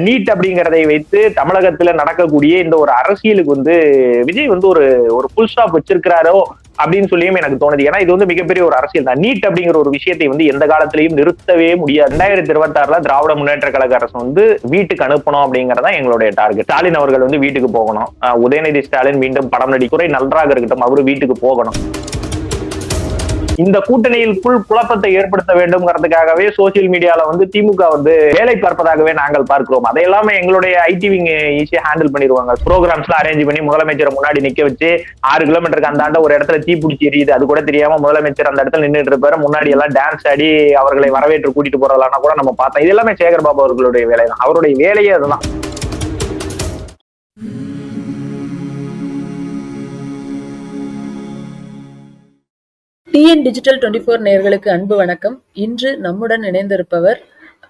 NEET அப்படிங்கிறதை வைத்து தமிழகத்துல நடக்கக்கூடிய இந்த ஒரு அரசியலுக்கு வந்து விஜய் வந்து ஒரு ஒரு ஃபுல் ஸ்டாப் வச்சிருக்கிறாரோ அப்படின்னு சொல்லியும் எனக்கு தோணுது. ஏன்னா இது வந்து மிகப்பெரிய ஒரு அரசியல் தான். நீட் அப்படிங்கிற ஒரு விஷயத்தை வந்து எந்த காலத்திலையும் நிறுத்தவே முடியாது. ரெண்டாயிரத்தி இருபத்தி ஆறுல திராவிட முன்னேற்ற கழக அரசு வந்து வீட்டுக்கு அனுப்பணும் அப்படிங்கறதான் எங்களுடைய டார்கெட். ஸ்டாலின் அவர்கள் வந்து வீட்டுக்கு போகணும். உதயநிதி ஸ்டாலின் மீண்டும் படம் நடிக்குறை நன்றாக இருக்கட்டும் அவரு வீட்டுக்கு போகணும். இந்த கூட்டணியில் புல் குழப்பத்தை ஏற்படுத்த வேண்டும்ங்கிறதுக்காகவே சோசியல் மீடியால வந்து திமுக வந்து வேலை பார்ப்பதாகவே நாங்கள் பார்க்கிறோம். அதை எல்லாமே எங்களுடைய ஐடிவிங் ஈஸியா ஹேண்டில் பண்ணிடுவாங்க. ப்ரோக்ராம்ஸ்லாம் அரேஞ்ச் பண்ணி முதலமைச்சரை முன்னாடி நிக்க வச்சு ஆறு கிலோமீட்டருக்கு அந்தாண்ட ஒரு இடத்துல தீ பிடிச்சி எரியுது. அது கூட தெரியாம முதலமைச்சர் அந்த இடத்துல நின்றுட்டு இருப்பாரு. முன்னாடி எல்லாம் டான்ஸ் ஆடி அவர்களை வரவேற்று கூட்டிட்டு போறதெல்லாம் கூட நம்ம பார்த்தோம் இது எல்லாமே சேகர் பாபு அவர்களுடைய வேலை தான் அவருடைய வேலையே அதுதான். டிஎன் டிஜிட்டல் டுவெண்ட்டி ஃபோர் நேர்களுக்கு அன்பு வணக்கம். இன்று நம்முடன் இணைந்திருப்பவர்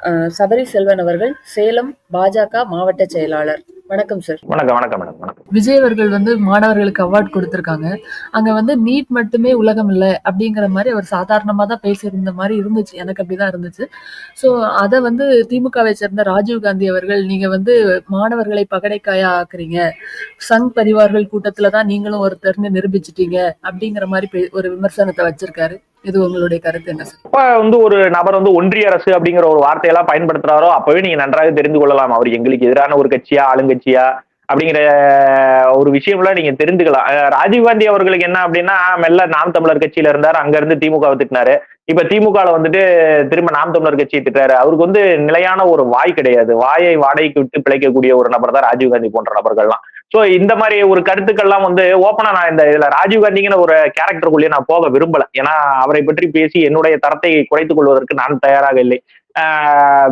சபரி செல்வன் அவர்கள் சேலம் பாஜக மாவட்ட செயலாளர். வணக்கம் சார் வணக்கம் வணக்கம் மேடம் வணக்கம். விஜய் அவர்கள் வந்து மாணவர்களுக்கு அவார்ட் கொடுத்திருக்காங்க. அங்க வந்து நீட் மட்டுமே உலகம் இல்லை அப்படிங்கிற மாதிரி அவர் சாதாரணமா தான் பேசியிருந்த மாதிரி இருந்துச்சு. எனக்கு அப்படிதான் இருந்துச்சு. ஸோ அதை வந்து திமுகவை சேர்ந்த ராஜீவ் காந்தி அவர்கள் நீங்க வந்து மாணவர்களை பகடைக்காயா ஆக்குறீங்க. சங் பரிவார்கள் கூட்டத்துல தான் நீங்களும் ஒருத்தர்னு நிரூபிச்சிட்டீங்க அப்படிங்கிற மாதிரி பே- ஒரு விமர்சனத்தை வச்சிருக்காரு. இது உங்களுடைய கருத்து என்ன சார்? வந்து ஒரு நபர் வந்து ஒன்றிய அரசு அப்படிங்கிற ஒரு வார்த்தையெல்லாம் பயன்படுத்துறாரோ அப்பவே நீங்க நன்றாக தெரிந்து கொள்ளலாம். அவர் எங்களுக்கு எதிரான ஒரு கட்சியா ஆளுங்கட்சியா அப்படிங்கிற ஒரு விஷயம்லாம் நீங்க தெரிந்துக்கலாம் ராஜீவ்காந்தி அவர்களுக்கு என்ன அப்படின்னா மெல்ல நாம் தமிழர் கட்சியில இருந்தார் அங்க இருந்து திமுக திட்டினாரு. இப்ப திமுகல வந்துட்டு திரும்ப நாம் தமிழர் கட்சியை திட்டாரு அவருக்கு வந்து நிலையான ஒரு வாய் கிடையாது. வாயை வாடகைக்கு விட்டு பிழைக்கக்கூடிய ஒரு நபர் தான் ராஜீவ்காந்தி போன்ற நபர்கள்லாம். சோ இந்த மாதிரி ஒரு கருத்துக்கள்லாம் வந்து ஓப்பனா நான் இந்த இதுல ராஜீவ்காந்திங்கிற ஒரு கேரக்டருக்குள்ளேயே நான் போக விரும்பல. ஏன்னா அவரை பற்றி பேசி என்னுடைய தரத்தை குறைத்துக் கொள்வதற்கு நான் தயாராக இல்லை.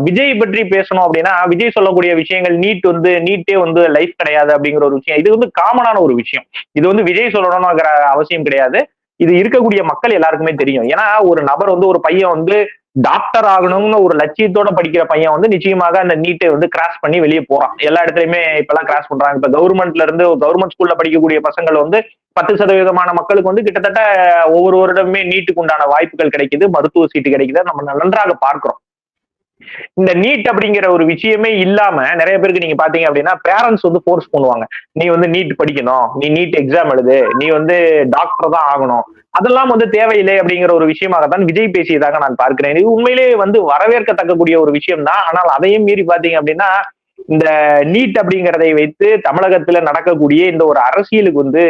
விஜய் பற்றி பேசணும் அப்படின்னா விஜய் சொல்லக்கூடிய விஷயங்கள் நீட் வந்து நீட்டே வந்து லைஃப் கிடையாது அப்படிங்கிற ஒரு விஷயம். இது வந்து காமனான ஒரு விஷயம். இது வந்து விஜய் சொல்லணும்ங்கிற அவசியம் கிடையாது. இது இருக்கக்கூடிய மக்கள் எல்லாருக்குமே தெரியும். ஏன்னா ஒரு நபர் வந்து ஒரு பையன் வந்து டாக்டர் ஆகணும்னு ஒரு லட்சியத்தோட படிக்கிற பையன் வந்து நிச்சயமாக அந்த நீட்டை வந்து கிராஸ் பண்ணி வெளியே போறான். எல்லா இடத்துலயுமே இப்பெல்லாம் கிராஸ் பண்றாங்க. இப்ப கவர்மெண்ட்ல இருந்து கவர்மெண்ட் ஸ்கூல்ல படிக்கக்கூடிய பசங்கள் வந்து பத்து சதவீதமான மக்களுக்கு வந்து கிட்டத்தட்ட ஒவ்வொரு வருடமே நீட்டுக்கு உண்டான வாய்ப்புகள் கிடைக்குது மருத்துவ சீட்டு கிடைக்குது. நம்ம நன்றாக பார்க்கிறோம். இந்த நீட் அப்படிங்கிற ஒரு விஷயமே இல்லாம நிறைய பேருக்கு நீங்க பாத்தீங்க அப்படின்னா பேரண்ட்ஸ் வந்து ஃபோர்ஸ் பண்ணுவாங்க. நீ வந்து நீட் படிக்கணும். நீ நீட் எக்ஸாம் எழுது. நீ வந்து டாக்டர் தான் ஆகணும். அதெல்லாம் வந்து தேவையில்லை அப்படிங்கிற ஒரு விஷயமாகத்தான் விஜய் பேசியதாக நான் பார்க்கிறேன். இது உண்மையிலேயே வந்து வரவேற்கத்தக்கக்கூடிய ஒரு விஷயம் தான் ஆனால் அதையும் மீறி பாத்தீங்க அப்படின்னா இந்த நீட் அப்படிங்கிறதை வைத்து தமிழகத்துல நடக்கக்கூடிய இந்த ஒரு அரசியலுக்கு வந்து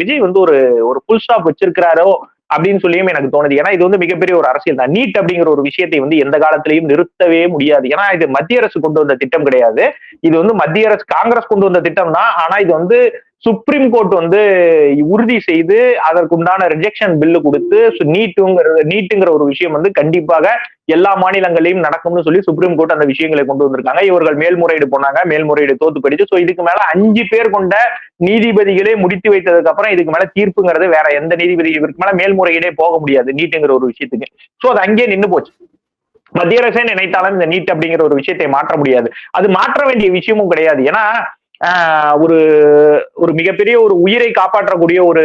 விஜய் வந்து ஒரு ஒரு ஃபுல் ஸ்டாப் வச்சிருக்கிறாரோ அப்படின்னு சொல்லியும் எனக்கு தோணுது. ஏன்னா இது வந்து மிகப்பெரிய ஒரு அரசியல் தான். நீட் அப்படிங்கிற ஒரு விஷயத்தை வந்து எந்த காலத்திலையும் நிறுத்தவே முடியாது. ஏன்னா இது மத்திய அரசு கொண்டு வந்த திட்டம் கிடையாது. இது வந்து மத்திய அரசு காங்கிரஸ் கொண்டு வந்த திட்டம் தான் ஆனா இது வந்து சுப்ரீம் கோர்ட் வந்து உறுதி செய்து அதற்குண்டான ரிஜெக்ஷன் பில்லு கொடுத்து நீட்டுங்கிறது நீட்டுங்கிற ஒரு விஷயம் வந்து கண்டிப்பாக எல்லா மாநிலங்களையும் நடக்கும்னு சொல்லி சுப்ரீம் கோர்ட் அந்த விஷயங்களை கொண்டு வந்திருக்காங்க. இவர்கள் மேல்முறையீடு போனாங்க மேல்முறையீடு தோத்து போயிடுச்சு. ஸோ இதுக்கு மேல அஞ்சு பேர் கொண்ட நீதிபதிகளே முடித்து வைத்ததுக்கு அப்புறம் இதுக்கு மேல தீர்ப்புங்கிறது வேற எந்த நீதிபதி இவருக்கு மேல மேல்முறையீடே போக முடியாது நீட்டுங்கிற ஒரு விஷயத்துக்கு. ஸோ அது அங்கேயே நின்று போச்சு. மத்திய அரசே நினைத்தாலும் இந்த நீட் அப்படிங்கிற ஒரு விஷயத்தை மாற்ற முடியாது. அது மாற்ற வேண்டிய விஷயமும் கிடையாது. ஏன்னா ஒரு ஒரு மிகப்பெரிய ஒரு உயிரை காப்பாற்றக்கூடிய ஒரு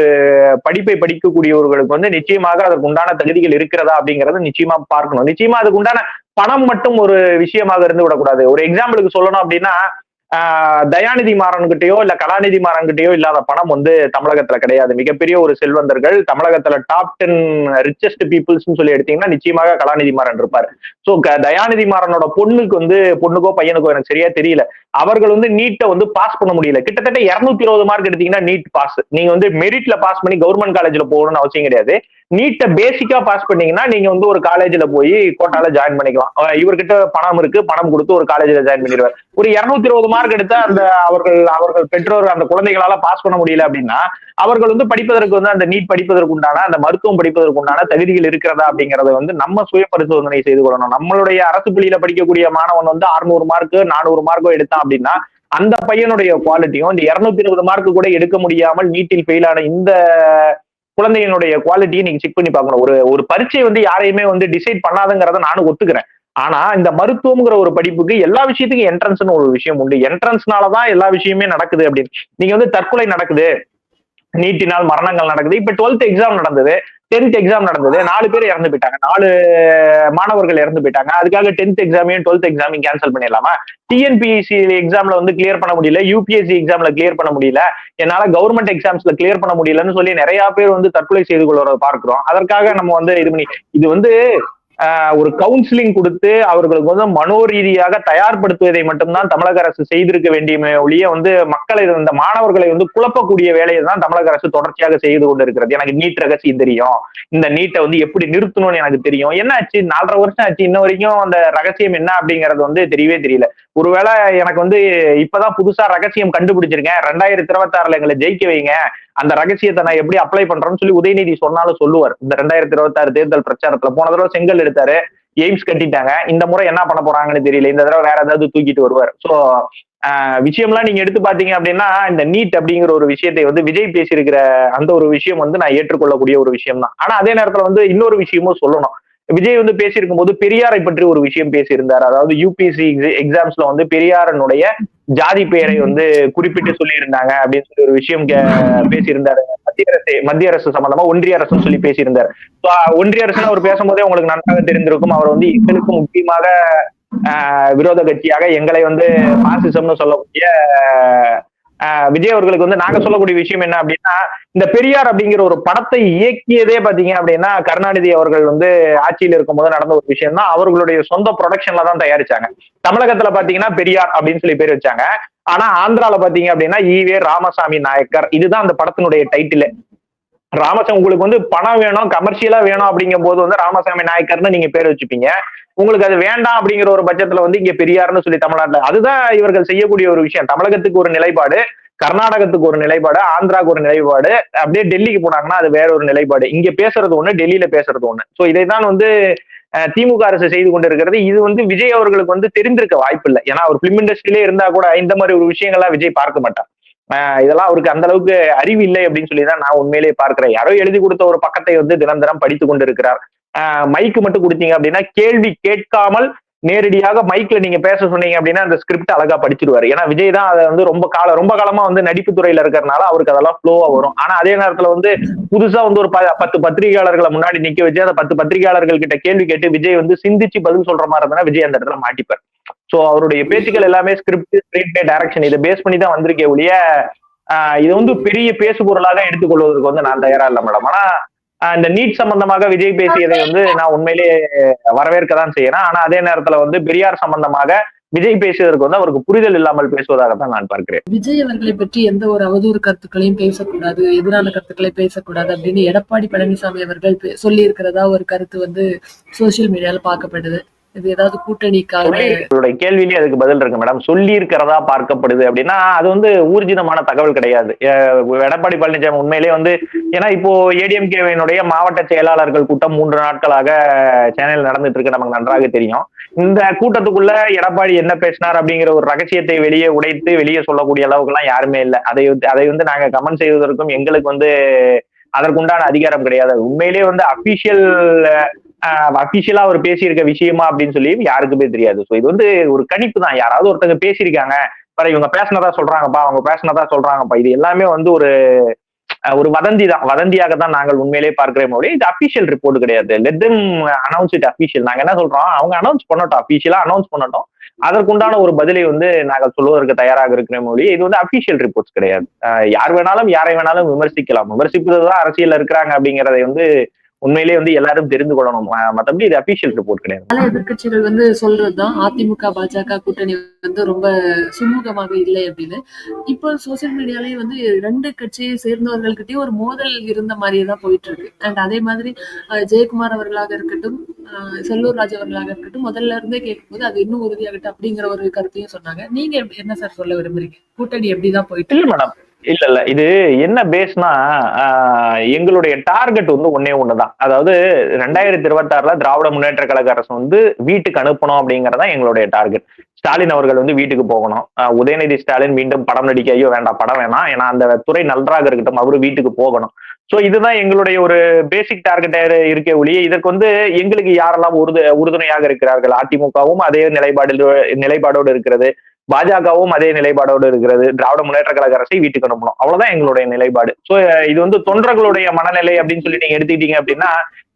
படிப்பை படிக்கக்கூடியவர்களுக்கு வந்து நிச்சயமாக அதற்கு உண்டான தகுதிகள் இருக்கிறதா அப்படிங்கறத நிச்சயமா பார்க்கணும். நிச்சயமா அதுக்கு உண்டான பணம் மட்டும் ஒரு விஷயமாக இருந்து விடக்கூடாது ஒரு எக்ஸாம்பிளுக்கு சொல்லணும் அப்படின்னா தயாநிதி மாறன்கிட்டயோ இல்ல கலாநிதி மாறன்கிட்டயோ இல்லாத பணம் வந்து தமிழகத்துல கிடையாது. மிகப்பெரிய ஒரு செல்வந்தர்கள் தமிழகத்துல டாப் டென் ரிச்சஸ்ட் பீப்புள்ஸ் சொல்லி எடுத்தீங்கன்னா நிச்சயமாக கலாநிதி மாறன் இருப்பார். சோ தயாநிதி மாறனோட பொண்ணுக்கு வந்து பொண்ணுக்கோ பையனுக்கோ எனக்கு சரியா தெரியல. அவர்கள் வந்து நீட்டை வந்து பாஸ் பண்ண முடியல. கிட்டத்தட்ட இருநூத்தி இருபது மார்க் எடுத்தீங்கன்னா நீட் பாஸ் நீங்க வந்து மெரிட்ல பாஸ் பண்ணி கவர்மெண்ட் காலேஜ்ல போகணும்னு அவசியம் கிடையாது. நீட்டை பேசிக்கா பாஸ் பண்ணீங்கன்னா நீங்க வந்து ஒரு காலேஜ்ல போய் கோட்டால ஜாயின் பண்ணிக்கலாம். இவர்கிட்ட பணம் இருக்கு பணம் கொடுத்து ஒரு காலேஜ்ல ஜாயின் பண்ணிடுவார். ஒரு இருநூத்தி இருபது மார்க் எடுத்தா அந்த அவர்கள் அவர்கள் பெற்றோர் அந்த குழந்தைகளால பாஸ் பண்ண முடியல அப்படின்னா அவர்கள் வந்து படிப்பதற்கு வந்து அந்த நீட் படிப்பதற்கு உண்டான அந்த மருத்துவம் படிப்பதற்கு உண்டான தகுதிகள் இருக்கிறதா அப்படிங்கறத வந்து நம்ம சுய பரிசோதனை செய்து கொள்ளணும். நம்மளுடைய அரசு பள்ளியில படிக்கக்கூடிய மாணவன் வந்து அறுநூறு மார்க் நானூறு மார்க்கோ எடுத்தான் அப்படின்னா அந்த பையனுடைய குவாலிட்டியும் இந்த இருநூத்தி இருபது மார்க் கூட எடுக்க முடியாமல் நீட்டில் ஃபெயிலான இந்த குழந்தையினுடைய குவாலிட்டியை நீங்க செக் பண்ணி பார்க்கணும். ஒரு ஒரு பரீட்சை வந்து யாரையுமே வந்து டிசைட் பண்ணாதுங்கிறத நானும் ஒத்துக்கிறேன். ஆனா இந்த மருத்துவம்ங்கிற ஒரு படிப்புக்கு எல்லா விஷயத்துக்கும் என்ட்ரன்ஸ்னு ஒரு விஷயம் உண்டு. என்ட்ரன்ஸ்னாலதான் எல்லா விஷயமே நடக்குது அப்படின்னு. நீங்க வந்து தற்கொலை நடக்குது. நீட்டினால் மரணங்கள் நடக்குது. இப்ப டுவெல்த் எக்ஸாம் நடந்தது. டென்த் எக்ஸாம் நடந்தது. நாலு பேர் இறந்து போயிட்டாங்க. நாலு மாணவர்கள் இறந்து போயிட்டாங்க. அதுக்காக டென்த் எக்ஸாமையும் டுவெல்த் எக்ஸாமையும் கேன்சல் பண்ணிடலாமா? டிஎன்பிஎஸ்சி எக்ஸாம்ல வந்து கிளியர் பண்ண முடியல. யூபிஎஸ்சி எக்ஸாம்ல கிளியர் பண்ண முடியல. என்னால கவர்மெண்ட் எக்ஸாம்ஸ்ல கிளியர் பண்ண முடியலன்னு சொல்லி நிறைய பேர் வந்து தற்கொலை செய்து கொள்வதை பார்க்கிறோம். அதற்காக நம்ம வந்து இது பண்ணி இது வந்து ஒரு கவுன்சிலிங் கொடுத்து அவர்களுக்கு வந்து மனோரீதியாக தயார்படுத்துவதை மட்டும்தான் தமிழக அரசு செய்திருக்க வேண்டிய ஒழிய வந்து மக்களை இந்த மாணவர்களை வந்து குழப்பக்கூடிய வேலையை தான் தமிழக அரசு தொடர்ச்சியாக செய்து கொண்டு இருக்கிறது எனக்கு நீட் ரகசியம் தெரியும். இந்த நீட்டை வந்து எப்படி நிறுத்தணும்னு எனக்கு தெரியும். என்ன ஆச்சு? நாலரை வருஷம் ஆச்சு. இன்ன வரைக்கும் அந்த ரகசியம் என்ன அப்படிங்கறது வந்து தெரியவே தெரியல. ஒருவேளை எனக்கு வந்து இப்பதான் புதுசா ரகசியம் கண்டுபிடிச்சிருக்கேன். ரெண்டாயிரத்தி இருபத்தி ஆறுல எங்களை ஜெயிக்க வைங்க. அந்த ரகசியத்தை நான் எப்படி அப்ளை பண்றேன்னு சொல்லி உதயநிதி சொன்னாலும் சொல்லுவார். இந்த ரெண்டாயிரத்தி இருபத்தி ஆறு தேர்தல் பிரச்சாரத்துல போன தடவை செங்கல் எடுத்தாரு எய்ம்ஸ் கட்டிட்டாங்க. இந்த முறை என்ன பண்ண போறாங்கன்னு தெரியல. இந்த தடவை வேற ஏதாவது தூக்கிட்டு வருவார். சோ விஷயம்லாம் நீங்க எடுத்து பாத்தீங்க அப்படின்னா இந்த நீட் அப்படிங்கிற ஒரு விஷயத்தை வந்து விஜய் பேசியிருக்கிற அந்த ஒரு விஷயம் வந்து நான் ஏற்றுக்கொள்ளக்கூடிய ஒரு விஷயம் தான் ஆனா அதே நேரத்துல வந்து இன்னொரு விஷயமும் சொல்லணும். விஜய் வந்து பேசியிருக்கும் போது பெரியாரை பற்றி ஒரு விஷயம் பேசியிருந்தார். அதாவது யூபிஎஸ்சி எக்ஸாம்ஸ்ல வந்து பெரியாரனுடைய ஜாதி பெயரை வந்து குறிப்பிட்டு சொல்லியிருந்தாங்க அப்படின்னு சொல்லி ஒரு விஷயம் பேசியிருந்தாரு. மத்திய அரசு மத்திய அரசு சம்பந்தமா ஒன்றிய அரசுன்னு சொல்லி பேசியிருந்தார். ஒன்றிய அரசுன்னு அவர் பேசும்போதே உங்களுக்கு நன்றாக தெரிந்திருக்கும். அவர் வந்து எங்களுக்கு முக்கியமாக ஆஹ், விரோத கட்சியாக எங்களை வந்து பாசிசம்னு சொல்லக்கூடிய விஜய் அவர்களுக்கு வந்து நாங்க சொல்லக்கூடிய விஷயம் என்ன அப்படின்னா இந்த பெரியார் அப்படிங்கிற ஒரு படத்தை இயக்கியதே பாத்தீங்க அப்படின்னா கருணாநிதி அவர்கள் வந்து ஆட்சியில் இருக்கும்போது நடந்த ஒரு விஷயம் தான் அவர்களுடைய சொந்த ப்ரொடக்ஷன்ல தான் தயாரிச்சாங்க. தமிழகத்துல பாத்தீங்கன்னா பெரியார் அப்படின்னு சொல்லி பேர் வச்சாங்க. ஆனா ஆந்திரால பாத்தீங்க அப்படின்னா ஈவே ராமசாமி நாயக்கர். இதுதான் அந்த படத்தினுடைய டைட்டில் ராமசாமி உங்களுக்கு வந்து பணம் வேணும் கமர்ஷியலா வேணும் அப்படிங்கும் போது வந்து ராமசாமி நாயக்கர்னு நீங்க பேர் வச்சுப்பீங்க. உங்களுக்கு அது வேண்டாம் அப்படிங்கிற ஒரு பட்சத்துல வந்து இங்க பெரியார்னு சொல்லி தமிழ்நாட்டுல அதுதான் இவர்கள் செய்யக்கூடிய ஒரு விஷயம். தமிழகத்துக்கு ஒரு நிலைப்பாடு கர்நாடகத்துக்கு ஒரு நிலைப்பாடு ஆந்திராவுக்கு ஒரு நிலைப்பாடு அப்படியே டெல்லிக்கு போனாங்கன்னா அது வேற ஒரு நிலைப்பாடு. இங்க பேசுறது ஒண்ணு டெல்லியில பேசுறது ஒண்ணு. சோ இதைதான் வந்து திமுக அரசு செய்து கொண்டிருக்கிறது. இது வந்து விஜய் அவர்களுக்கு வந்து தெரிந்திருக்க வாய்ப்பு இல்லை. ஏன்னா அவர் பிலிம் இண்டஸ்ட்ரியிலே இருந்தா கூட இந்த மாதிரி ஒரு விஷயங்கள்லாம் விஜய் பார்க்க மாட்டார். இதெல்லாம் அவருக்கு அந்த அளவுக்கு அறிவு இல்லை அப்படின்னு சொல்லி தான் நான் உண்மையிலேயே பார்க்கிறேன். யாரோ எழுதி கொடுத்த ஒரு பக்கத்தை வந்து தினம் தினம் படித்து கொண்டு இருக்கிறார் மைக்கு மட்டும் கொடுத்தீங்க அப்படின்னா கேள்வி கேட்காமல் நேரடியாக மைக்ல நீங்க பேச சொன்னீங்க அப்படின்னா அந்த ஸ்கிரிப்ட் அழகா படிச்சிருவாரு. ஏன்னா விஜய் தான் அதை வந்து ரொம்ப கால ரொம்ப காலமா வந்து நடிப்பு துறையில இருக்கிறனால அவருக்கு அதெல்லாம் ஃப்ளோவா வரும். ஆனா அதே நேரத்துல வந்து புதுசா வந்து ஒரு ப- பத்து பத்திரிகையாளர்களை முன்னாடி நிக்க வச்சு அந்த பத்து பத்திரிகையாளர்கள் கிட்ட கேள்வி கேட்டு விஜய் வந்து சிந்திச்சு பதில் சொல்ற மாதிரி இருந்தா விஜய் அந்த இடத்துல மாட்டிப்பார். சோ அவருடைய பேச்சுக்கள் எல்லாமே ஸ்கிரிப்ட் ஸ்கிரீன் பிளே டைரக்ஷன் இதை பேஸ் பண்ணி தான் வந்திருக்கே ஒழிய ஆஹ் இது வந்து பெரிய பேசு பொருளாக எடுத்துக்கொள்வதற்கு வந்து நான் தயாரா இல்லை மேடம் ஆனா இந்த நீட் சம்பந்தமாக விஜய் பேசியதை வந்து நான் உண்மையிலேயே வரவேற்க தான் செய்யறேன். ஆனா அதே நேரத்துல வந்து பெரியார் சம்பந்தமாக விஜய் பேசியதற்கு வந்து அவருக்கு புரிதல் இல்லாமல் பேசுவதாக தான் நான் பார்க்கிறேன். விஜய் அவர்களை பற்றி எந்த ஒரு அவதூறு கருத்துக்களையும் பேசக்கூடாது எதிரான கருத்துக்களை பேசக்கூடாது அப்படின்னு எடப்பாடி பழனிசாமி அவர்கள் பே- சொல்லி இருக்கிறதா ஒரு கருத்து வந்து சோசியல் மீடியால பார்க்கப்படுது. இது ஏதாவது கூட்டணிக்காக உங்களுடைய அதுக்கு பதில் இருக்கு மேடம். சொல்லி இருக்கிறதா பார்க்கப்படுது அப்படின்னா அது வந்து ஊர்ஜிதமான தகவல் கிடையாது. எடப்பாடி பழனிசாமி உண்மையிலேயே வந்து ஏன்னா இப்போ ஏடிஎம்கேவினுடைய மாவட்ட செயலாளர்கள் கூட்டம் மூன்று நாட்களாக சென்னையில் நடந்துட்டு இருக்கு நமக்கு நன்றாக தெரியும். இந்த கூட்டத்துக்குள்ள எடப்பாடி என்ன பேசினார் அப்படிங்கிற ஒரு ரகசியத்தை வெளியே உடைத்து வெளியே சொல்லக்கூடிய அளவுக்கு எல்லாம் யாருமே இல்லை. அதை அதை வந்து நாங்க கமெண்ட் செய்வதற்கும் எங்களுக்கு வந்து அதற்குண்டான அதிகாரம் கிடையாது. உண்மையிலேயே வந்து அபிஷியல் அபிஷியலா அவர் பேசியிருக்க விஷயமா அப்படின்னு சொல்லி யாருக்குமே தெரியாது. ஸோ இது வந்து ஒரு கணிப்பு தான். யாராவது ஒருத்தங்க பேசியிருக்காங்க பாரு இவங்க பேசினதா சொல்றாங்கப்பா அவங்க பேசினதா சொல்றாங்கப்பா. இது எல்லாமே வந்து ஒரு ஒரு வதந்தி தான். வதந்தியாக தான் நாங்கள் உண்மையிலேயே பார்க்கிறோம் மொழி இது அபிஷியல் ரிப்போர்ட் கிடையாது. லெட் அனௌன்ஸ் இட் அபிஷியல் நாங்க என்ன சொல்றோம்? அவங்க அனௌன்ஸ் பண்ணட்டும். அபிஷியலா அனௌன்ஸ் பண்ணட்டும். அதற்குண்டான ஒரு பதிலை வந்து நாங்கள் சொல்வதற்கு தயாராக இருக்கிற மொழி இது வந்து அபிஷியல் ரிப்போர்ட்ஸ் கிடையாது. யார் வேணாலும் யாரை வேணாலும் விமர்சிக்கலாம். விமர்சிப்பதுதான் அரசியல் இருக்கிறாங்க அப்படிங்கறதை வந்து உண்மையிலேயே வந்து எல்லாரும் தெரிந்து கொள்ளணும். மத்தபடி இது அபிஷியல் ரிப்போர்ட் கிடையாது. பல எதிர்க்கட்சிகள் வந்து சொல்றதுதான். அதிமுக பாஜக கூட்டணி வந்து ரொம்ப சுமூகமாக இல்லை அப்படின்னு. இப்போ சோசியல் மீடியாலயே வந்து ரெண்டு கட்சியை சேர்ந்தவர்கள்கிட்டயும் ஒரு மோதல் இருந்த மாதிரியே தான் போயிட்டு இருக்கு அண்ட் அதே மாதிரி ஜெயக்குமார் அவர்களாக இருக்கட்டும் செல்லூர் ராஜ் அவர்களாக இருக்கட்டும் முதல்ல இருந்தே கேட்கும்போது அது இன்னும் உறுதியாகட்டும் அப்படிங்கிற ஒரு கருத்தையும் சொன்னாங்க. நீங்க என்ன சார் சொல்ல விரும்புறீங்க? கூட்டணி எப்படிதான் போயிட்டு இல்ல மேடம் இல்ல இல்ல. இது என்ன பேஸ்னா எங்களுடைய டார்கெட் வந்து ஒன்னே ஒண்ணுதான். அதாவது ரெண்டாயிரத்தி இருபத்தி ஆறுல திராவிட முன்னேற்ற கழக அரசு வந்து வீட்டுக்கு அனுப்பணும் அப்படிங்கறதா எங்களுடைய டார்கெட் ஸ்டாலின் அவர்கள் வந்து வீட்டுக்கு போகணும். உதயநிதி ஸ்டாலின் மீண்டும் படம் நடிக்க ஐயோ வேண்டாம் படம் வேணாம். ஏன்னா அந்த துறை நன்றாக இருக்கட்டும் அவரு வீட்டுக்கு போகணும். சோ இதுதான் எங்களுடைய ஒரு பேசிக் டார்கெட்டா இருக்கே ஒழிய இதற்கு வந்து எங்களுக்கு யாரெல்லாம் உறுது உறுதுணையாக இருக்கிறார்கள்? அதிமுகவும் அதே நிலைப்பாடு நிலைப்பாடோடு இருக்கிறது. பாஜகவும் அதே நிலைப்பாடோடு இருக்கிறது. திராவிட முன்னேற்ற கழக அரசை வீட்டுக்கு அனுப்பணும். அவ்வளவுதான் எங்களுடைய நிலைப்பாடு. சோ இது வந்து தொண்டர்களுடைய மனநிலை அப்படின்னு சொல்லி நீங்க எடுத்துக்கிட்டீங்க அப்படின்னா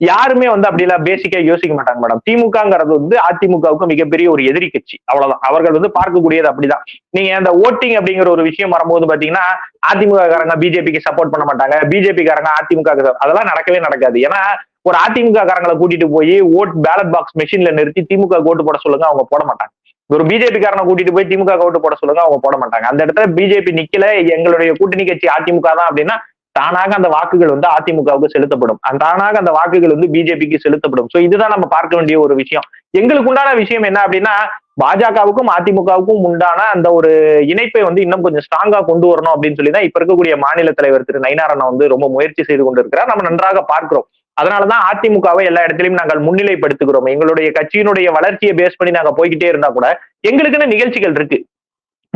யாருமே வந்து அப்படிலாம் பேசிக்கா யோசிக்க மாட்டாங்க மேடம் திமுகங்கிறது வந்து அதிமுகவுக்கு மிகப்பெரிய ஒரு எதிரி கட்சி. அவ்வளவுதான். அவர்கள் வந்து பார்க்கக்கூடியது அப்படிதான். நீங்க அந்த ஓட்டிங் அப்படிங்கிற ஒரு விஷயம் வரும்போது பாத்தீங்கன்னா அதிமுக காரங்க பிஜேபிக்கு சப்போர்ட் பண்ண மாட்டாங்க. பிஜேபி காரங்க அதிமுக அதெல்லாம் நடக்கவே நடக்காது. ஏன்னா ஒரு அதிமுக காரங்களை கூட்டிட்டு போய் ஓட் பேலட் பாக்ஸ் மெஷின்ல நிறுத்தி திமுக ஓட்டு போட சொல்லுங்க அவங்க போட மாட்டாங்க. ஒரு பிஜேபி காரனை கூட்டிட்டு போய் திமுக ஓட்டு போட சொல்லுங்க அவங்க போட மாட்டாங்க. அந்த இடத்துல பிஜேபி நிக்கல எங்களுடைய கூட்டணி கட்சி அதிமுக தான் அப்படின்னா தானாக அந்த வாக்குகள் வந்து அதிமுகவுக்கு செலுத்தப்படும். அந்த தானாக அந்த வாக்குகள் வந்து பிஜேபிக்கு செலுத்தப்படும். சோ இதுதான் நம்ம பார்க்க வேண்டிய ஒரு விஷயம். எங்களுக்கு உண்டான விஷயம் என்ன அப்படின்னா பாஜகவுக்கும் அதிமுகவுக்கும் உண்டான அந்த ஒரு இணைப்பை வந்து இன்னும் கொஞ்சம் ஸ்ட்ராங்கா கொண்டு வரணும் அப்படின்னு சொல்லி தான் இப்ப இருக்கக்கூடிய மாநில தலைவர் திரு நயினாரண்ணா வந்து ரொம்ப முயற்சி செய்து கொண்டிருக்கிறார். நம்ம நன்றாக பார்க்கிறோம். அதனாலதான் அதிமுகவை எல்லா இடத்திலையும் நாங்கள் முன்னிலைப்படுத்துகிறோம். எங்களுடைய கட்சியினுடைய வளர்ச்சியை பேஸ் பண்ணி நாங்க போய்கிட்டே இருந்தா கூட எங்களுக்குன்னு நிகழ்ச்சிகள் இருக்கு.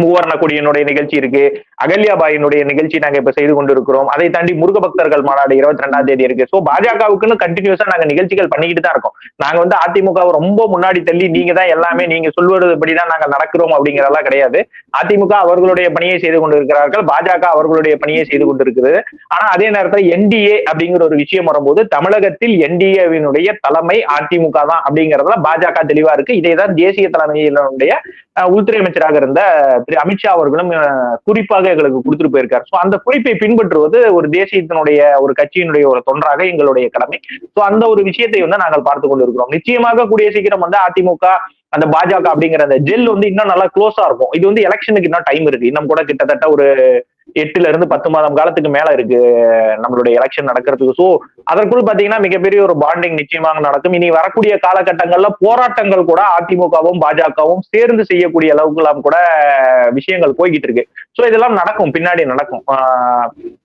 மூவர்ண கொடியினுடைய நிகழ்ச்சி இருக்கு. அகல்யாபாயினுடைய நிகழ்ச்சி நாங்க இப்ப செய்து கொண்டிருக்கிறோம். அதை தாண்டி முருக பக்தர்கள் மாநாடு இருபத்தி ரெண்டாம் தேதி இருக்கு. சோ பாஜகவுக்குன்னு கண்டினியூஸா நாங்க நிகழ்ச்சிகள் பண்ணிக்கிட்டு தான் இருக்கோம். நாங்க வந்து அதிமுகவை ரொம்ப முன்னாடி தள்ளி நீங்க தான் எல்லாமே நீங்க சொல்வதுபடிதான் நாங்க நடக்கிறோம் அப்படிங்கறதெல்லாம் கிடையாது. அதிமுக அவர்களுடைய பணியை செய்து கொண்டிருக்கிறார்கள். பாஜக அவர்களுடைய பணியை செய்து கொண்டிருக்கிறது. ஆனா அதே நேரத்தில் என்டிஏ அப்படிங்கிற ஒரு விஷயம் வரும்போது தமிழகத்தில் என்டிஏவினுடைய தலைமை அதிமுக தான் அப்படிங்கறதுல பாஜக தெளிவா இருக்கு. இதை தான் தேசிய தலைமையினுடைய உள்துறை அமைச்சராக இருந்த திரு அமித்ஷா அவர்களும் குறிப்பாக எங்களுக்கு கொடுத்துட்டு போயிருக்காரு. ஸோ அந்த குறிப்பை பின்பற்றுவது ஒரு தேசியத்தினுடைய ஒரு கட்சியினுடைய ஒரு தொன்றாக எங்களுடைய கடமை. ஸோ அந்த ஒரு விஷயத்தை வந்து நாங்கள் பார்த்து கொண்டு இருக்கிறோம் நிச்சயமாக கூடிய சீக்கிரம் வந்து அதிமுக அந்த பாஜக அப்படிங்கிற அந்த ஜெல் வந்து இன்னும் நல்லா க்ளோஸா இருக்கும். இது வந்து எலெக்ஷனுக்கு இன்னும் டைம் இருக்கு. இன்னும் கூட கிட்டத்தட்ட ஒரு எட்டுல இருந்து பத்து மாதம் காலத்துக்கு மேல இருக்கு நம்மளுடைய எலெக்ஷன் நடக்கிறதுக்கு. ஸோ அதற்குள் பாத்தீங்கன்னா மிகப்பெரிய ஒரு பாண்டிங் நிச்சயமாக நடக்கும். இனி வரக்கூடிய காலகட்டங்கள்ல போராட்டங்கள் கூட அதிமுகவும் பாஜகவும் சேர்ந்து செய்யக்கூடிய அளவுக்கு எல்லாம் கூட விஷயங்கள் போய்கிட்டு இருக்கு. ஸோ இதெல்லாம் நடக்கும். பின்னாடி நடக்கும்.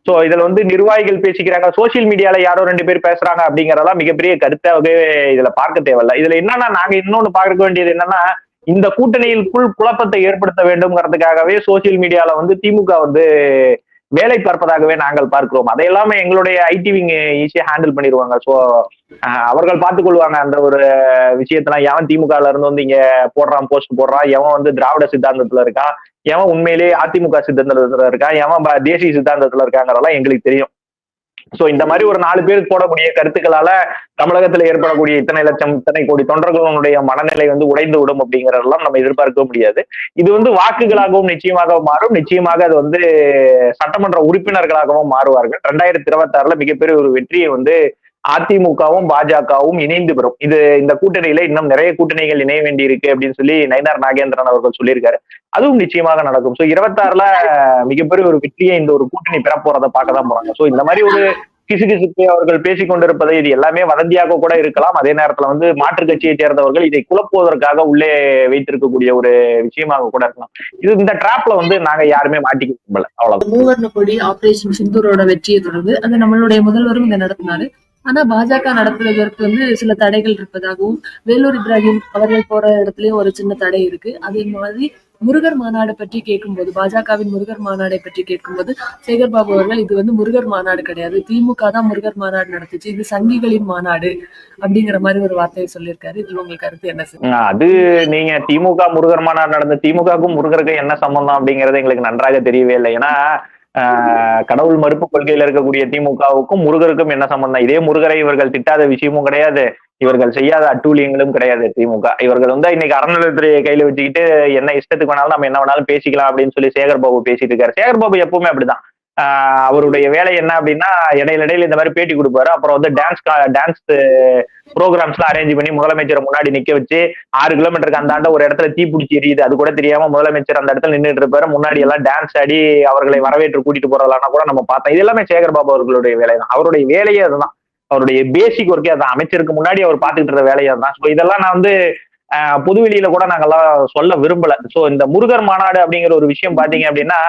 ஸோ இதுல வந்து நிர்வாகிகள் பேசிக்கிறாங்க. சோசியல் மீடியால யாரோ ரெண்டு பேர் பேசுறாங்க அப்படிங்கறதெல்லாம் மிகப்பெரிய கருத்தாகவே இதுல பார்க்க தேவையில்லை. இதுல என்னன்னா நாங்க இன்னொன்னு பார்க்க வேண்டியது என்னன்னா இந்த கூட்டணியில் புல் குழப்பத்தை ஏற்படுத்த வேண்டும்ங்கிறதுக்காகவே சோசியல் மீடியால வந்து திமுக வந்து வேலை பார்ப்பதாகவே நாங்கள் பார்க்கிறோம். அதையெல்லாமே எங்களுடைய ஐடிவிங்க ஈஸியா ஹேண்டில் பண்ணிடுவாங்க ஸோ அவர்கள் பார்த்துக்கொள்வாங்க அந்த ஒரு விஷயத்தெல்லாம். எவன் திமுகல இருந்து வந்து இங்க போடுறான் போஸ்ட் போடுறான்? எவன் வந்து திராவிட சித்தாந்தத்துல இருக்கான்? எவன் உண்மையிலேயே அதிமுக சித்தாந்தத்துல இருக்கான்? எவன் தேசிய சித்தாந்தத்துல இருக்காங்கிறதெல்லாம் எங்களுக்கு தெரியும். சோ இந்த மாதிரி ஒரு நாலு பேருக்கு போடக்கூடிய கருத்துக்களால தமிழகத்துல ஏற்படக்கூடிய இத்தனை லட்சம் இத்தனை கோடி தொண்டர்களுடைய மனநிலை வந்து உடைந்து விடும் அப்படிங்கறதெல்லாம் நம்ம எதிர்பார்க்க முடியாது. இது வந்து வாக்குகளாகவும் நிச்சயமாக மாறும். நிச்சயமாக அது வந்து சட்டமன்ற உறுப்பினர்களாகவும் மாறுவார்கள். ரெண்டாயிரத்தி இருபத்தி ஆறுல மிகப்பெரிய ஒரு வெற்றியை வந்து அதிமுகவும் பாஜகவும் இணைந்து பெறும் இது இந்த கூட்டணியில இன்னும் நிறைய கூட்டணிகள் இணைய வேண்டி இருக்கு அப்படின்னு சொல்லி நயினார் நாகேந்திரன் அவர்கள் சொல்லியிருக்காரு. அதுவும் நிச்சயமாக நடக்கும். சோ இருபத்தாறுல மிகப்பெரிய ஒரு வெற்றியை இந்த ஒரு கூட்டணி பெற போறதை பார்க்க தான் போறாங்க. சோ இந்த மாதிரி ஒரு கிசுகிசுப்பை அவர்கள் பேசிக் கொண்டிருப்பதை இது எல்லாமே வதந்தியாக கூட இருக்கலாம். அதே நேரத்துல வந்து மாற்றுக் கட்சியை சேர்ந்தவர்கள் இதை குழப்புவதற்காக உள்ளே வைத்திருக்கக்கூடிய ஒரு விஷயமாக கூட இருக்கலாம். இது இந்த டிராப்ல வந்து நாங்க யாருமே மாட்டிக்க விரும்பல அவ்வளவு மூவர்ண கொடி ஆபரேஷன் சிந்தூரோட வெற்றியை தொடர்ந்து அது நம்மளுடைய முதல்வரும் இதை நடத்தினாரு. ஆனா பாஜக நடத்துவதற்கு வந்து சில தடைகள் இருப்பதாகவும் வேலூர் இப்ராஹிம் அவர்கள் போற இடத்துலயும் ஒரு சின்ன தடை இருக்கு. அதே மாதிரி முருகர் மாநாடு பற்றி கேட்கும்போது பாஜகவின் முருகர் மாநாடை பற்றி கேட்கும்போது சேகர் பாபு அவர்கள் இது வந்து முருகர் மாநாடு கிடையாது. திமுக தான் முருகர் மாநாடு நடத்துச்சு. இது சங்கிகளின் மாநாடு அப்படிங்கிற மாதிரி ஒரு வார்த்தையை சொல்லியிருக்காரு. இதுல உங்களுக்கு கருத்து என்ன சார்? அது நீங்க திமுக முருகர் மாநாடு நடந்த திமுகவுக்கும் முருகருக்கும் என்ன சம்பந்தம் அப்படிங்கறது எங்களுக்கு நன்றாக தெரியவே இல்லை. ஏன்னா கடவுள் மறுப்பு கொள்கையில இருக்கக்கூடிய திமுகவுக்கும் முருகருக்கும் என்ன சம்பந்தம்? இதே முருகரை இவர்கள் திட்டாத விஷயமும் கிடையாது. இவர்கள் செய்யாத அட்டூழியங்களும் கிடையாது திமுக. இவர்கள் வந்து இன்னைக்கு அறநிலையத்துறையை கையில வச்சுக்கிட்டு என்ன இஷ்டத்துக்கு வேணாலும் நம்ம என்ன வேணாலும் பேசிக்கலாம் அப்படின்னு சொல்லி சேகர் பாபு பேசிட்டு இருக்காரு. சேகர் பாபு எப்பவுமே அப்படிதான். அவருடைய வேலை என்ன அப்படின்னா இடையில இடையில இந்த மாதிரி பேட்டி கொடுப்பாரு. அப்புறம் வந்து டான்ஸ் டான்ஸ் ப்ரோக்ராம்ஸ் எல்லாம் அரேஞ்ச் பண்ணி முதலமைச்சரை முன்னாடி நிக்க வச்சு ஆறு கிலோமீட்டருக்கு அந்தாண்ட ஒரு இடத்துல தீ பிடிச்சி எரியுது. அது கூட தெரியாம முதலமைச்சர் அந்த இடத்துல நின்றுட்டு இருப்பாரு. முன்னாடி எல்லாம் டான்ஸ் ஆடி அவர்களை வரவேற்று கூட்டிட்டு போறதெல்லாம் கூட நம்ம பார்த்தோம் இது எல்லாமே சேகர் பாபு அவர்களுடைய வேலை தான். அவருடைய வேலையே அதுதான். அவருடைய பேசிக் ஒர்க்கே அதான். அமைச்சருக்கு முன்னாடி அவர் பார்த்துக்கிட்டு இருந்த வேலையா தான் ஸோ இதெல்லாம் நான் வந்து பொதுவெளியில கூட நாங்கெல்லாம் சொல்ல விரும்பல. சோ இந்த முருகர் மாநாடு அப்படிங்கிற ஒரு விஷயம் பாத்தீங்க அப்படின்னா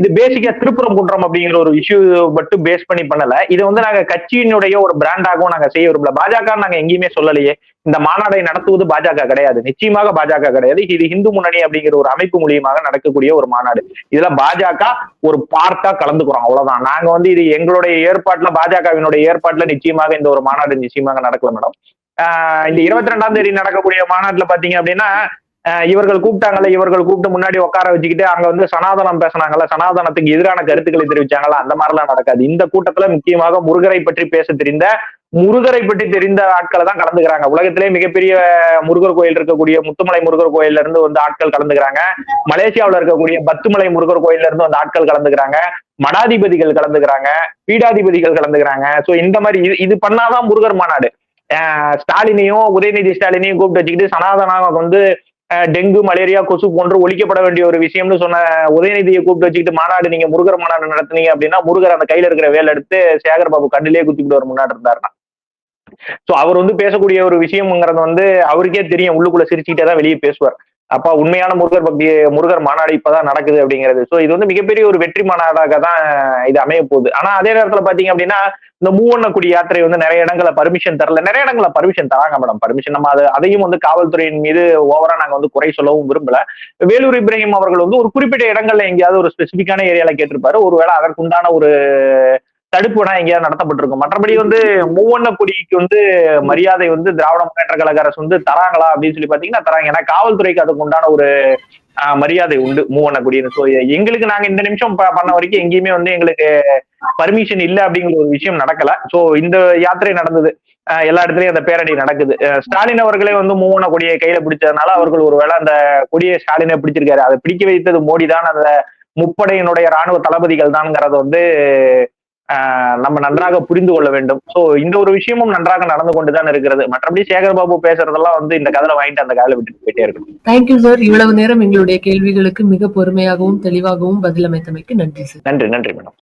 இது பேசிக்கா திருப்புறம் குன்றம் அப்படிங்கிற ஒரு விஷயம் மட்டும் பேஸ் பண்ணி பண்ணல. இது வந்து நாங்க கட்சியினுடைய ஒரு பிராண்டாகவும் நாங்க செய்ய விரும்பல. பாஜக நாங்க எங்கேயுமே சொல்லலையே. இந்த மாநாடை நடத்துவது பாஜக கிடையாது. நிச்சயமாக பாஜக கிடையாது. இது இந்து முன்னணி அப்படிங்கிற ஒரு அமைப்பு மூலியமாக நடக்கக்கூடிய ஒரு மாநாடு. இதுல பாஜக ஒரு பார்ட்டா கலந்துக்கிறோம். அவ்வளவுதான். நாங்க வந்து இது எங்களுடைய ஏற்பாட்டுல பாஜகவினுடைய ஏற்பாட்டுல நிச்சயமாக இந்த ஒரு மாநாடு நிச்சயமாக நடக்கல மேடம். இந்த இருபத்தி ரெண்டாம் தேதி நடக்கக்கூடிய மாநாட்டுல பாத்தீங்க அப்படின்னா இவர்கள் கூப்பிட்டாங்கல்ல இவர்கள் கூப்பிட்டு முன்னாடி உட்கார வச்சுக்கிட்டு அங்க வந்து சனாதனம் பேசினாங்கல்ல சனாதனத்துக்கு எதிரான கருத்துக்களை தெரிவிச்சாங்கல்ல அந்த மாதிரிலாம் நடக்காது. இந்த கூட்டத்துல முக்கியமாக முருகரை பற்றி பேச தெரிந்த முருகரை பற்றி தெரிந்த ஆட்களை தான் கலந்துக்கிறாங்க. உலகத்திலே மிகப்பெரிய முருகர் கோயில் இருக்கக்கூடிய முத்துமலை முருகர் கோயில்ல இருந்து வந்து ஆட்கள் கலந்துக்கிறாங்க. மலேசியாவில் இருக்கக்கூடிய பத்துமலை முருகர் கோயில்ல இருந்து வந்து ஆட்கள் கலந்துக்கிறாங்க. மடாதிபதிகள் கலந்துக்கிறாங்க. பீடாதிபதிகள் கலந்துக்கிறாங்க. சோ இந்த மாதிரி இது இது பண்ணாதான் முருகர் மாநாடு. ஸ்டாலினையும் உதயநிதி ஸ்டாலினையும் கூப்பிட்டு வச்சுக்கிட்டு சனாதனா வந்து டெங்கு மலேரியா கொசு போன்று ஒழிக்கப்பட வேண்டிய ஒரு விஷயம்னு சொன்ன உதயநிதியை கூப்பிட்டு வச்சுக்கிட்டு மாநாடு நீங்க முருகர் மாநாடு நடத்துனீங்க அப்படின்னா முருகர் அந்த கையில இருக்கிற வேலை எடுத்து சேகர் பாபு கண்ணிலேயே குத்திக்கிட்டு ஒரு முன்னாடி இருந்தாருன்னா. சோ அவர் வந்து பேசக்கூடிய ஒரு விஷயம்ங்கிறது வந்து அவருக்கே தெரியும். உள்ளுக்குள்ள சிரிச்சுக்கிட்டே தான் வெளியே பேசுவார். அப்பா உண்மையான முருகர் பக்தி முருகர் மாநாடு இப்பதான் நடக்குது அப்படிங்கிறது. சோ இது வந்து மிகப்பெரிய ஒரு வெற்றி மாநாடாக தான் இது அமைய போகுது. ஆனா அதே நேரத்துல பாத்தீங்க அப்படின்னா இந்த மூவண்ணக்குடி யாத்திரை வந்து நிறைய இடங்களில் பர்மிஷன் தரல. நிறைய இடங்களில் பர்மிஷன் தராங்க மேடம் பர்மிஷன் நம்ம அது அதையும் வந்து காவல்துறையின் மீது ஓவரா நாங்க வந்து குறை சொல்லவும் விரும்பல. வேலூர் இப்ராஹிம் அவர்கள் வந்து ஒரு குறிப்பிட்ட இடங்கள்ல எங்கேயாவது ஒரு ஸ்பெசிபிக்கான ஏரியால கேட்டிருப்பாரு. ஒருவேளை அதற்குண்டான ஒரு தடுப்பு வேணா எங்கேயாவது நடத்தப்பட்டிருக்கும். மற்றபடி வந்து மூவண்ணக்குடிக்கு வந்து மரியாதை வந்து திராவிட முன்னேற்ற கழக அரசு வந்து தராங்களா அப்படின்னு சொல்லி பாத்தீங்கன்னா தராங்க. ஏன்னா காவல்துறைக்கு அதுக்கு உண்டான ஒரு மரியாதை உண்டு மூவண்ணக்குடின்னு ஸோ எங்களுக்கு நாங்க இந்த நிமிஷம் ப- பண்ண வரைக்கும் எங்கேயுமே வந்து எங்களுக்கு பர்மிஷன் இல்ல அப்படிங்கிற ஒரு விஷயம் நடக்கல. சோ இந்த யாத்திரை நடந்தது. எல்லா இடத்துலயும் அந்த பேரணி நடக்குது. ஸ்டாலின் அவர்களே வந்து மூவண்ண கொடியை கையில பிடிச்சதுனால அவர்கள் ஒருவேளை அந்த கொடியை ஸ்டாலினை பிடிச்சிருக்காரு. அதை பிடிக்க வைத்தது மோடி தான் அந்த முப்படையினுடைய ராணுவ தளபதிகள் தான்ங்கிறத வந்து நம்ம நன்றாக புரிந்து கொள்ள வேண்டும். சோ இந்த ஒரு விஷயமும் நன்றாக நடந்து கொண்டுதான் இருக்கிறது. மற்றபடி சேகர் பாபு பேசுறதெல்லாம் வந்து இந்த கதையில வாங்கிட்டு அந்த காலை விட்டுட்டு போயிட்டே இருக்கணும். தேங்க்யூ சார் இவ்வளவு நேரம் எங்களுடைய கேள்விகளுக்கு மிக பொறுமையாகவும் தெளிவாகவும் பதிலமைத்தமைக்கு நன்றி சார் நன்றி நன்றி மேடம்